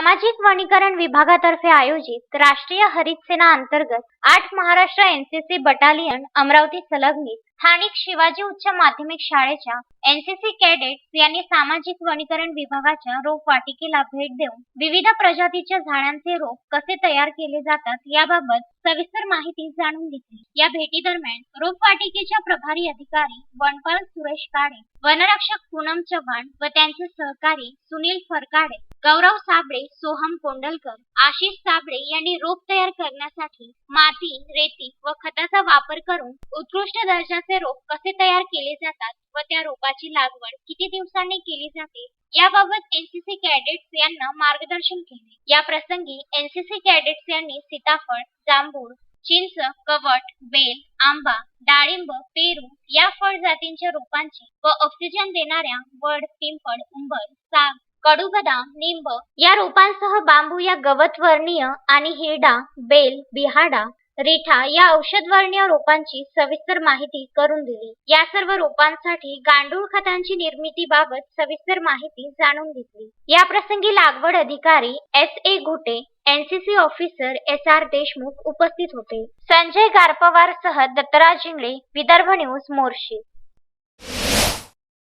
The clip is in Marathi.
सामाजिक वनीकरण विभागातर्फे आयोजित राष्ट्रीय हरित सेना अंतर्गत आठ महाराष्ट्र एनसीसी बटालियन अमरावती संलग्नित स्थानिक शिवाजी उच्च माध्यमिक शाळेच्या एनसीसी कॅडेट्स यांनी सामाजिक वनीकरण विभागाच्या रोपवाटिकेला भेट देऊन विविध प्रजातीच्या झाडांचे रोप कसे तयार केले जातात याबाबत सविस्तर माहिती जाणून घेतली. या भेटी दरम्यान रोपवाटिकेच्या प्रभारी अधिकारी वनपाल सुरेश काळे वनरक्षक पूनम चव्हाण व त्यांचे सहकारी सुनील फरकाडे गौरव साबळे सोहम कोंडलकर आशिष साबळे यांनी रोप तयार करण्यासाठी माती रेती व खताचा वापर करून उत्कृष्ट दर्जाचे रोप कसे तयार केले जातात व त्या रोपाची लागवड किती दिवसांनी केली जाते याबाबत एनसीसी कॅडेट्स यांना मार्गदर्शन केले. या प्रसंगी एनसीसी कॅडेट्स यांनी सीताफळ जांभूळ चिंच कवट बेल आंबा डाळिंब पेरू या फळ जातींच्या रोपांची व ऑक्सिजन देणाऱ्या वड पिंपळ उंबर साग कडुबदाम निंब या रोपांसह बांबू या गवतवर्णीय आणि हिरडा बेल बिहाडा रिठा या औषधवर्णीय रोपांची सविस्तर माहिती करून दिली. या सर्व रोपांसाठी गांडूळ खतांची निर्मितीबाबत सविस्तर माहिती जाणून घेतली. या प्रसंगी लागवड अधिकारी S A Ghute NCC officer S R Deshmukh उपस्थित होते. संजय गारपवार सह दत्तराज जिंगळे विदर्भ न्यूज मोर्शी.